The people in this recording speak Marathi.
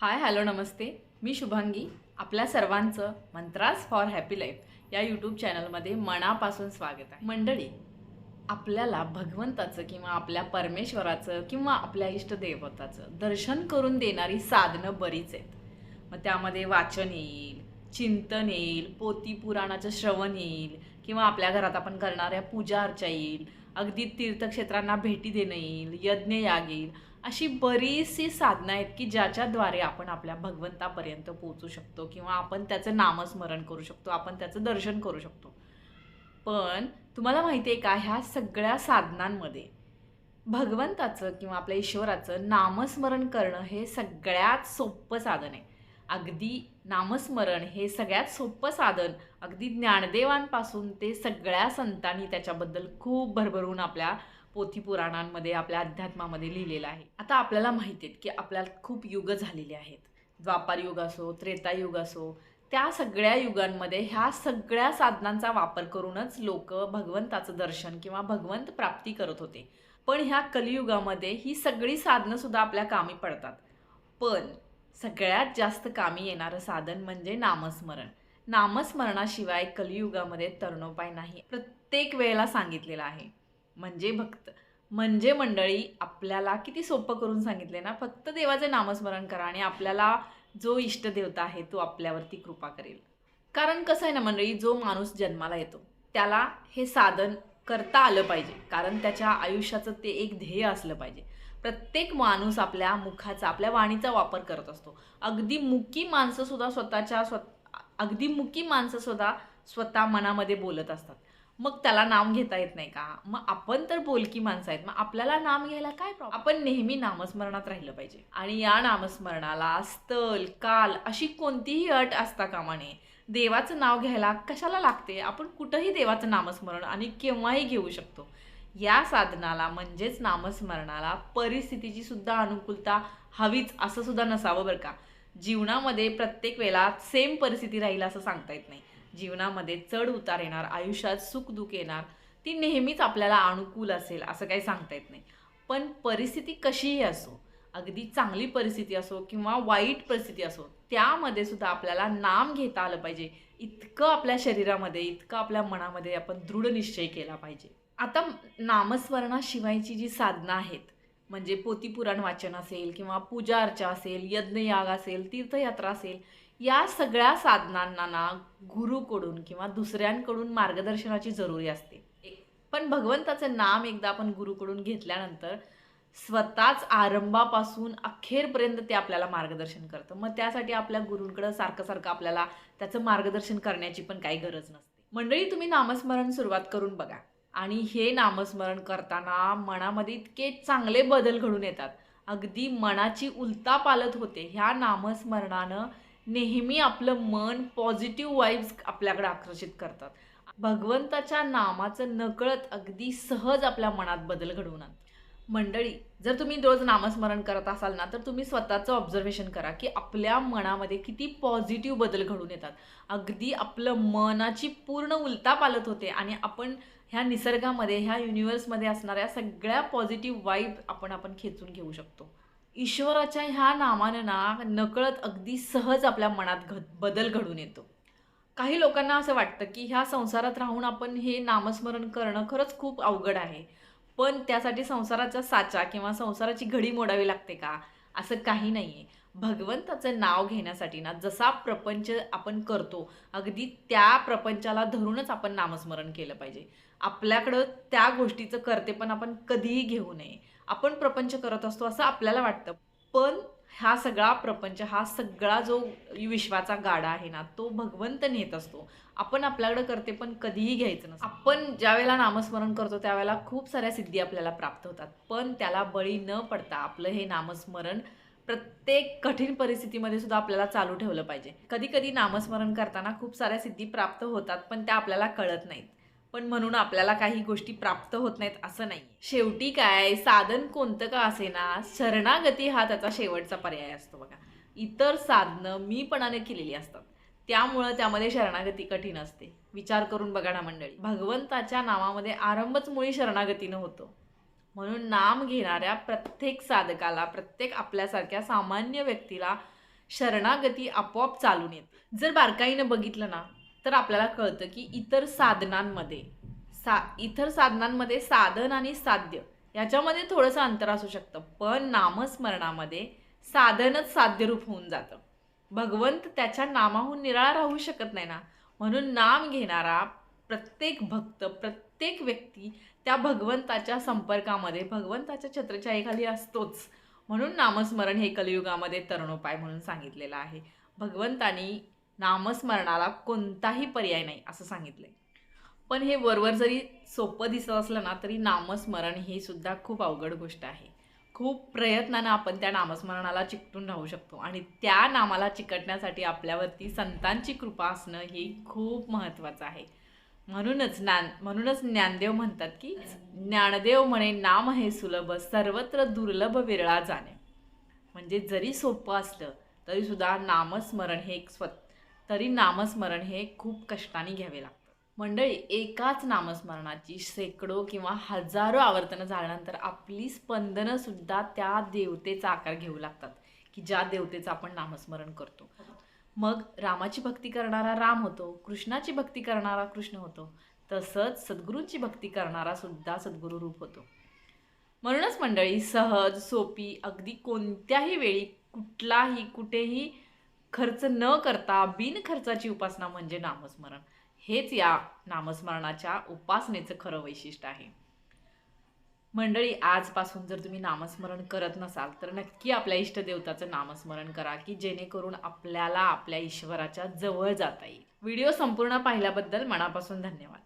हाय हॅलो नमस्ते. मी शुभांगी आपल्या सर्वांचं मंत्रास फॉर हॅपी लाईफ या यूट्यूब चॅनलमध्ये मनापासून स्वागत आहे. मंडळी आपल्याला भगवंताचं किंवा आपल्या परमेश्वराचं किंवा आपल्या इष्टदेवताचं दर्शन करून देणारी साधनं बरीच आहेत. मग त्यामध्ये वाचन येईल चिंतन येईल पोती पुराणाचं श्रवण येईल किंवा आपल्या घरात आपण करणाऱ्या पूजा अर्चा येईल अगदी तीर्थक्षेत्रांना भेटी देणं येईल यज्ञ याग येईल अशी बरीचशी साधनं आहेत की ज्याच्याद्वारे आपण आपल्या भगवंतापर्यंत पोहोचू शकतो किंवा आपण त्याचं नामस्मरण करू शकतो आपण त्याचं दर्शन करू शकतो. पण तुम्हाला माहिती आहे का ह्या सगळ्या साधनांमध्ये भगवंताचं किंवा आपल्या ईश्वराचं नामस्मरण करणं हे सगळ्यात सोपं साधन आहे. अगदी नामस्मरण हे सगळ्यात सोपं साधन. अगदी ज्ञानदेवांपासून ते सगळ्या संतांनी त्याच्याबद्दल खूप भरभरून आपल्या पोथी पुराणांमध्ये आपल्या अध्यात्मामध्ये लिहिलेलं आहे. आता आपल्याला माहिती आहेत की आपल्याला खूप युग झालेले आहेत. द्वापार युग असो त्रेतायुग असो त्या सगळ्या युगांमध्ये ह्या सगळ्या साधनांचा वापर करूनच लोक भगवंताचं दर्शन किंवा भगवंत प्राप्ती करत होते. पण ह्या कलियुगामध्ये ही सगळी साधनंसुद्धा आपल्या कामी पडतात. पण सगळ्यात जास्त कामी येणारं साधन म्हणजे नामस्मरण. नामस्मरणाशिवाय कलियुगामध्ये तरणोपाय नाही प्रत्येक वेळेला सांगितलेलं आहे. म्हणजे भक्त. म्हणजे मंडळी आपल्याला किती सोपं करून सांगितले ना फक्त देवाचे नामस्मरण करा आणि आपल्याला जो इष्टदेवता आहे तो आपल्यावरती कृपा करेल. कारण कसं आहे ना मंडळी जो माणूस जन्माला येतो त्याला हे साधन करता आलं पाहिजे. कारण त्याच्या आयुष्याचं ते एक ध्येय असलं पाहिजे. प्रत्येक माणूस आपल्या मुखाचा आपल्या वाणीचा वापर करत असतो. अगदी मुकी माणसं सुद्धा स्वतःच्या स्व अगदी मुकी माणसं सुद्धा स्वतः मनामध्ये बोलत असतात. मग त्याला नाम घेता येत नाही का? मग आपण तर बोलकी माणसं आहेत. मग आपल्याला नाम घ्यायला काय प्रॉब्लेम आपण नेहमी नामस्मरणात राहिलं पाहिजे. आणि या नामस्मरणाला स्थल काल अशी कोणतीही अट असता कामा नये देवाचं नाव घ्यायला कशाला लागते? आपण कुठंही देवाचं नामस्मरण आणि केव्हाही घेऊ शकतो. या साधनाला म्हणजेच नामस्मरणाला परिस्थितीची सुद्धा अनुकूलता हवीच असं सुद्धा नसावं बरं का. जीवनामध्ये प्रत्येक वेळेला सेम परिस्थिती राहील असं सांगता येत नाही. जीवनामध्ये चढ उतार येणार आयुष्यात सुख दुःख येणार ती नेहमीच आपल्याला अनुकूल असेल असं काही सांगता येत नाही. पण परिस्थिती कशीही असो अगदी चांगली परिस्थिती असो किंवा वाईट परिस्थिती असो त्यामध्ये सुद्धा आपल्याला नाम घेता आलं पाहिजे. इतकं आपल्या शरीरामध्ये इतकं आपल्या मनामध्ये आपण दृढ निश्चय केला पाहिजे. आता नामस्मरणाशिवायची जी साधनं आहेत म्हणजे पोतीपुराण वाचन असेल किंवा पूजा अर्चा असेल यज्ञयाग असेल तीर्थयात्रा असेल या सगळ्या साधनांना ना गुरुकडून किंवा दुसऱ्यांकडून मार्गदर्शनाची जरुरी असते. पण भगवंताचं नाम एकदा आपण गुरुकडून घेतल्यानंतर स्वतःच आरंभापासून अखेरपर्यंत ते आपल्याला मार्गदर्शन करतं. मग त्यासाठी आपल्या गुरूंकडं सारखं सारखं आपल्याला त्याचं मार्गदर्शन करण्याची पण काही गरज नसते. मंडळी तुम्ही नामस्मरण सुरुवात करून बघा. आणि हे नामस्मरण करताना मनामध्ये इतके चांगले बदल घडून येतात. अगदी मनाची उलता पालत होते. ह्या नामस्मरणानं नेहमी आपलं मन पॉझिटिव्ह वाईब्स आपल्याकडे आकर्षित करतात. भगवंताच्या नामाचं नकळत अगदी सहज आपल्या मनात बदल घडवून आणतात मंडळी जर तुम्ही रोज नामस्मरण करत असाल ना तर तुम्ही स्वतःचं ऑब्झर्वेशन करा की आपल्या मनामध्ये किती पॉझिटिव्ह बदल घडून येतात. अगदी आपलं मनाची पूर्ण उलता पालत होते आणि आपण ह्या निसर्गामध्ये ह्या युनिवर्समध्ये असणाऱ्या सगळ्या पॉझिटिव्ह वाईब आपण आपण खेचून घेऊ शकतो. ईश्वराच्या ह्या नामानं ना नकळत अगदी सहज आपल्या मनात घ बदल घडून येतो. काही लोकांना असं वाटतं की ह्या संसारात राहून आपण हे नामस्मरण करणं खरंच खूप अवघड आहे. पण त्यासाठी संसाराचा साचा किंवा संसाराची घडी मोडावी लागते का? असं काही नाही आहे भगवंताचं नाव घेण्यासाठी ना जसा प्रपंच आपण करतो अगदी त्या प्रपंचाला धरूनच आपण नामस्मरण केलं पाहिजे. आपल्याकडं त्या गोष्टीचं करते पण आपण कधीही घेऊ नये. आपण प्रपंच करत असतो असं आपल्याला वाटतं. पण हा सगळा प्रपंच हा सगळा जो विश्वाचा गाडा आहे ना तो भगवंत नेत असतो. आपण आपल्याकडे करते पण कधीही घ्यायचं नसतं. आपण ज्यावेळेला नामस्मरण करतो त्यावेळेला खूप साऱ्या सिद्धी आपल्याला प्राप्त होतात. पण त्याला बळी न पडता आपलं हे नामस्मरण प्रत्येक कठीण परिस्थितीमध्ये सुद्धा आपल्याला चालू ठेवलं पाहिजे. कधी कधी नामस्मरण करताना खूप साऱ्या सिद्धी प्राप्त होतात पण त्या आपल्याला कळत नाहीत. पण म्हणून आपल्याला काही गोष्टी प्राप्त होत नाहीत असं नाही शेवटी काय साधन कोणतं का असे ना शरणागती हा त्याचा शेवटचा पर्याय असतो बघा. इतर साधनं मीपणाने केलेली असतात. त्यामुळं त्यामध्ये शरणागती कठीण असते. विचार करून बघा ना मंडळी. भगवंताच्या नावामध्ये आरंभच मुळी शरणागतीनं होतो. म्हणून नाम घेणाऱ्या प्रत्येक साधकाला प्रत्येक आपल्यासारख्या सामान्य व्यक्तीला शरणागती आपोआप चालून येत. जर बारकाईनं बघितलं ना तर आपल्याला कळतं की इतर साधनांमध्ये सा इतर साधनांमध्ये साधन आणि साध्य याच्यामध्ये थोडंसं अंतर असू शकतं. पण नामस्मरणामध्ये साधनच साध्यरूप होऊन जातं. भगवंत त्याच्या नामाहून निराळा राहू शकत नाही ना. म्हणून नाम घेणारा प्रत्येक भक्त प्रत्येक व्यक्ती त्या भगवंताच्या संपर्कामध्ये भगवंताच्या छत्रछायेखाली असतोच. म्हणून नामस्मरण हे कलियुगामध्ये तरुणोपाय म्हणून सांगितलेलं आहे. भगवंतानी नामस्मरणाला कोणताही पर्याय नाही असं सांगितलं आहे पण हे वरवर जरी सोपं दिसत असलं ना तरी नामस्मरण ही सुद्धा खूप अवघड गोष्ट आहे. खूप प्रयत्नानं आपण त्या नामस्मरणाला चिकटून राहू शकतो आणि त्या नामाला चिकटण्यासाठी आपल्यावरती संतांची कृपा असणं हे खूप महत्त्वाचं आहे. म्हणूनच ज्ञान म्हणूनच ज्ञानदेव म्हणतात की ज्ञानदेव म्हणे नाम हे सुलभ सर्वत्र दुर्लभ विरळा जाणे. म्हणजे जरी सोपं असलं तरी सुद्धा नामस्मरण हे एक स्व तरी नामस्मरण हे खूप कष्टाने घ्यावे लागतं. मंडळी एकाच नामस्मरणाची शेकडो किंवा हजारो आवर्तनं झाल्यानंतर आपली स्पंदनंसुद्धा त्या देवतेचा आकार घेऊ लागतात की ज्या देवतेचं आपण नामस्मरण करतो. मग रामाची भक्ती करणारा राम होतो कृष्णाची भक्ती करणारा कृष्ण होतो तसंच सद्गुरूंची भक्ती करणारा सुद्धा सद्गुरू रूप होतो. म्हणूनच मंडळी सहज सोपी अगदी कोणत्याही वेळी कुठलाही कुठेही खर्च न करता बिनखर्चाची उपासना म्हणजे नामस्मरण. हेच या नामस्मरणाच्या उपासनेचं खरं वैशिष्ट्य आहे. मंडळी आजपासून जर तुम्ही नामस्मरण करत नसाल तर नक्की आपल्या इष्टदेवताचं नामस्मरण करा की जेणेकरून आपल्याला आपल्या ईश्वराच्या जवळ जाता येईल. व्हिडिओ संपूर्ण पाहिल्याबद्दल मनापासून धन्यवाद.